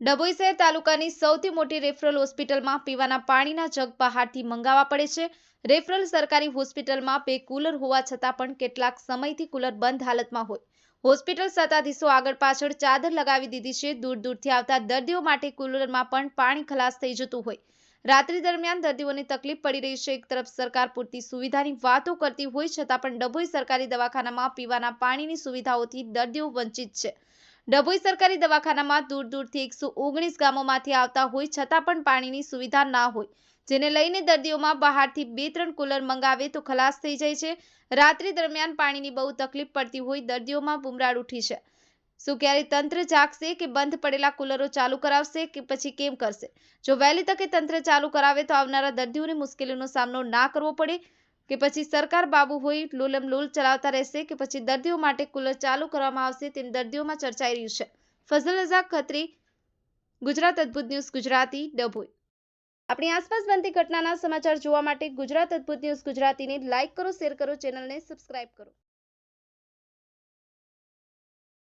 ડભોઈ શહેર તાલુકાની સૌથી મોટી રેફરલ હોસ્પિટલમાં પીવાના પાણીના જગ બહારથી મંગાવવા પડે છે. રેફરલ સરકારી હોસ્પિટલમાં બે કુલર હોવા છતાં પણ કેટલાક સમયથી કુલર બંધ હાલતમાં હોય. હોસ્પિટલ સત્તાધીશો આગળ પાછળ ચાદર લગાવી દીધી છે. દૂર દૂરથી આવતા દર્દીઓ માટે કુલરમાં પણ પાણી ખલાસ થઈ જતું હોય. રાત્રિ દરમિયાન દર્દીઓને તકલીફ પડી રહી છે. એક તરફ સરકાર પૂરતી સુવિધાની વાતો કરતી હોય છતાં પણ ડભોઈ સરકારી દવાખાનામાં પીવાના પાણીની સુવિધાઓથી દર્દીઓ વંચિત છે. ડભોઈ સરકારી દવાખાનામાં દૂર દૂરથી એકસો ઓગણીસ ગામોમાંથી આવતા હોય છતાં પણ પાણીની સુવિધા ના હોય. જેને લઈને દર્દીઓમાં બહારથી બે ત્રણ કુલર મંગાવે તો ખલાસ થઈ જાય છે. રાત્રિ દરમિયાન પાણીની બહુ તકલીફ પડતી હોય દર્દીઓમાં બુમરાડ ઉઠી છે. શું ક્યારે તંત્ર જાગશે કે બંધ પડેલા કુલરો ચાલુ કરાવશે કે પછી કેમ કરશે? જો વહેલી તકે તંત્ર ચાલુ કરાવે તો આવનારા દર્દીઓને મુશ્કેલીનો સામનો ના કરવો પડે. કે પછી સરકાર બાબુ હોય, લોલમ લોલ ચલાવતા રહેશે કે પછી દર્દીઓ માટે કુલર ચાલુ કરવામાં આવશે તેમ દર્દીઓમાં ચર્ચાઈ રહ્યું છે. ફઝલ રઝાક ખત્રી, ગુજરાત અદ્ભુત ન્યૂઝ, ગુજરાતી ડભોઈ. આપણી આસપાસ બનતી ઘટનાના સમાચાર જોવા માટે ગુજરાત અદ્ભુત ન્યૂઝ ગુજરાતીને લાઇક કરો, શેર કરો, ચેનલને સબસ્ક્રાઇબ કરો.